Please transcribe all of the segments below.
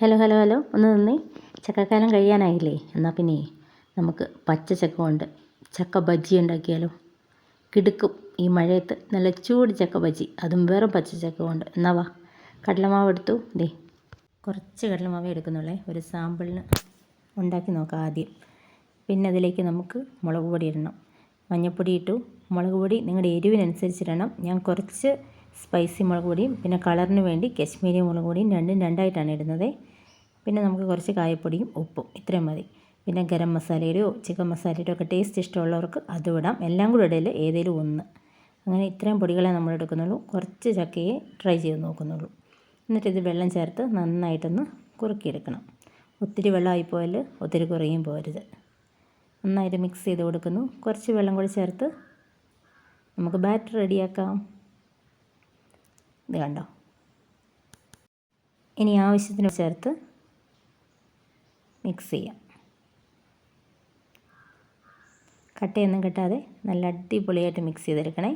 Hello hello hello. ഒന്ന് നിന്നേ. ചക്കക്കാലം കഴിയാനായില്ലേ? എന്നാൽ പിന്നെ നമുക്ക് പച്ച ചക്ക കൊണ്ട് ചക്ക ബജ്ജി ഉണ്ടാക്കിയാലോ? കിടുക്കും. ഈ മഴയത്ത് നല്ല ചൂട് ചക്ക ബജ്ജി. അതും വേറെ പച്ച ചക്ക കൊണ്ട്. എന്നാ വാ. കടലമാവ് എടുത്തു. ദേ. കുറച്ച് കടലമാവ് എടുക്കുന്നുള്ളേ. ഒരു സാമ്പിളിന് ഉണ്ടാക്കി നോക്കാം ആദ്യം. പിന്നെ അതിലേക്ക് നമുക്ക് മുളക് പൊടി ഇടണം. മഞ്ഞൾപ്പൊടി ഇട്ടു. മുളക് പൊടി നിങ്ങളുടെ എരിവിനനുസരിച്ചിടണം. ഞാൻ കുറച്ച് സ്പൈസി മുളക് പൊടിയും പിന്നെ കളറിന് വേണ്ടി കശ്മീരി മുളക് പൊടിയും രണ്ടും രണ്ടായിട്ടാണ് ഇടുന്നത്. പിന്നെ നമുക്ക് കുറച്ച് കായപ്പൊടിയും ഉപ്പും ഇത്രയും മതി. പിന്നെ ഗരം മസാലയുടെയോ ചിക്കൻ മസാലയുടെയോ ഒക്കെ ടേസ്റ്റ് ഇഷ്ടമുള്ളവർക്ക് അതും ഇടാം. എല്ലാം കൂടെ ഇടയിൽ ഏതെങ്കിലും ഒന്ന്. അങ്ങനെ ഇത്രയും പൊടികളെ നമ്മൾ എടുക്കുന്നുള്ളൂ. കുറച്ച് ചക്കയെ ട്രൈ ചെയ്ത് നോക്കുന്നുള്ളൂ. എന്നിട്ട് ഇത് വെള്ളം ചേർത്ത് നന്നായിട്ടൊന്ന് കുറുക്കിയെടുക്കണം. ഒത്തിരി വെള്ളമായിപ്പോയാൽ ഒത്തിരി കുറയും പോരുത്. നന്നായിട്ട് മിക്സ് ചെയ്ത് കൊടുക്കുന്നു. കുറച്ച് വെള്ളം കൂടി ചേർത്ത് നമുക്ക് ബാറ്റർ റെഡിയാക്കാം ഇത് കണ്ടോ? ഇനി ആവശ്യത്തിന് ചേർത്ത് മിക്സ് ചെയ്യാം. കട്ടയൊന്നും കെട്ടാതെ നല്ല അടിപൊളിയായിട്ട് മിക്സ് ചെയ്തെടുക്കണേ.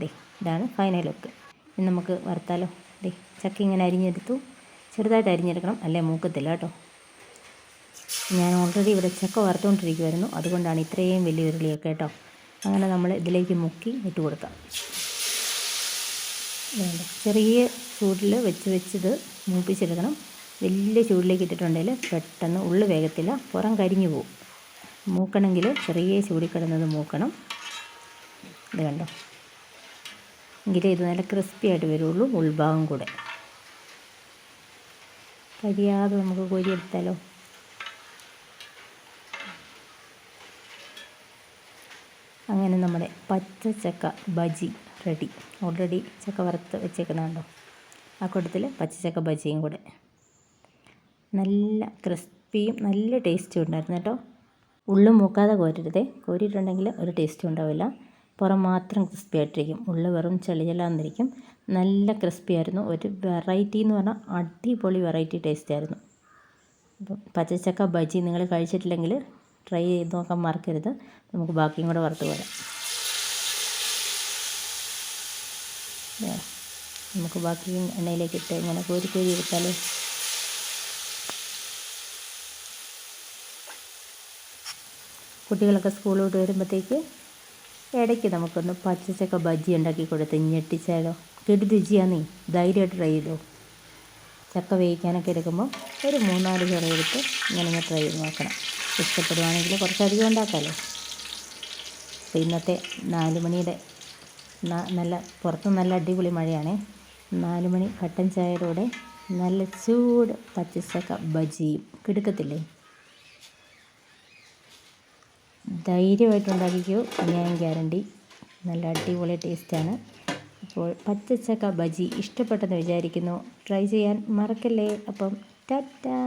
ദേ ഇതാണ് ഫൈനൽ ലുക്ക് ഇനി നമുക്ക് വറുത്താലോ? ദേ ചക്ക ഇങ്ങനെ അരിഞ്ഞെടുത്തു. ചെറുതായിട്ട് അരിഞ്ഞെടുക്കണം അല്ലേ? മൂക്കത്തില്ല കേട്ടോ. ഞാൻ ഓൾറെഡി ഇവിടെ ചക്ക വറുത്തുകൊണ്ടിരിക്കുമായിരുന്നു അതുകൊണ്ടാണ് ഇത്രയും വലിയ ഉരുളിയൊക്കെ കേട്ടോ. അങ്ങനെ നമ്മൾ ഇതിലേക്ക് മുക്കി ഇട്ട് കൊടുക്കാം. വേണ്ട. ചെറിയ ചൂടിൽ വെച്ച് വെച്ചിത് മൂപ്പിച്ചെടുക്കണം. വലിയ ചൂടിലേക്ക് ഇട്ടിട്ടുണ്ടെങ്കിൽ പെട്ടെന്ന് ഉള്ളു വേഗത്തില്ല പുറം കരിഞ്ഞു പോവും. മൂക്കണമെങ്കിൽ ചെറിയ ചൂടിൽ കിടന്നത് മൂക്കണം. ഇത് കണ്ടോ? എങ്കിലേ ഇത് നല്ല ക്രിസ്പി ആയിട്ട് വരുള്ളൂ ഉൾഭാഗം കൂടെ. കരിയാതെ നമുക്ക് കോരിയെടുത്താലോ അങ്ങനെ നമ്മുടെ പച്ച ചക്ക ബജി. റെഡി. ഓൾറെഡി ചക്ക വറുത്ത് വെച്ചേക്കുന്നുണ്ടോ? ആ കൂട്ടത്തിൽ പച്ചച്ചക്ക ബജിയും കൂടെ. നല്ല ക്രിസ്പിയും നല്ല ടേസ്റ്റും ഉണ്ടായിരുന്നു കേട്ടോ. ഉള്ളു മൂക്കാതെ കോരരുതേ. കോരിയിട്ടുണ്ടെങ്കിൽ ഒരു ടേസ്റ്റും ഉണ്ടാവില്ല. പുറം മാത്രം ക്രിസ്പി ആയിട്ടിരിക്കും. ഉള്ളു വെറും ചെളി ചെല്ലാന്നിരിക്കും നല്ല ക്രിസ്പി ആയിരുന്നു. ഒരു വെറൈറ്റി എന്ന് പറഞ്ഞാൽ അടിപൊളി വെറൈറ്റി ടേസ്റ്റ് ആയിരുന്നു. അപ്പം പച്ചച്ചക്ക ബജി നിങ്ങൾ കഴിച്ചിട്ടില്ലെങ്കിൽ ട്രൈ ചെയ്ത് നോക്കാൻ മറക്കരുത്. നമുക്ക് ബാക്കിയും കൂടെ വറുത്ത് പോരാം. നമുക്ക് ബാക്കി എണ്ണയിലേക്ക് ഇട്ട് ഇങ്ങനെ കോരി കോരി എടുത്താൽ കുട്ടികളൊക്കെ സ്കൂൾ വിട്ട് വരുമ്പോഴത്തേക്ക് ഇടയ്ക്ക് നമുക്കൊന്ന് പച്ചച്ചക്ക ബജ്ജി ഉണ്ടാക്കി കൊടുത്ത് ഞെട്ടിച്ചാലോ. കെടു രുചിയാന്നേ ധൈര്യമായിട്ട് ട്രൈ ചെയ്തോ. ചക്ക വേവിക്കാനൊക്കെ എടുക്കുമ്പോൾ ഒരു മൂന്നാൽ ചെറിയെടുത്ത് ഇങ്ങനെ ട്രൈ ചെയ്ത് നോക്കണം. ഇഷ്ടപ്പെടുവാണെങ്കിൽ കുറച്ചധികം ഉണ്ടാക്കാമല്ലോ ഇന്നത്തെ നാല് മണിയുടെ നല്ല പുറത്ത് നല്ല അടിപൊളി മഴയാണ്. നാല് മണി കട്ടൻ ചായയിലൂടെ നല്ല ചൂട് പച്ചസക്ക ബജിയും. കിടുക്കത്തില്ലേ? ധൈര്യമായിട്ട് ഉണ്ടാക്കിക്കോ. ഞാൻ ഗ്യാരണ്ടി. നല്ല അടിപൊളി ടേസ്റ്റാണ്. അപ്പോൾ പച്ചച്ചക്ക ബജി ഇഷ്ടപ്പെട്ടെന്ന് വിചാരിക്കുന്നു. ട്രൈ ചെയ്യാൻ മറക്കല്ലേ. അപ്പം ടാറ്റാ!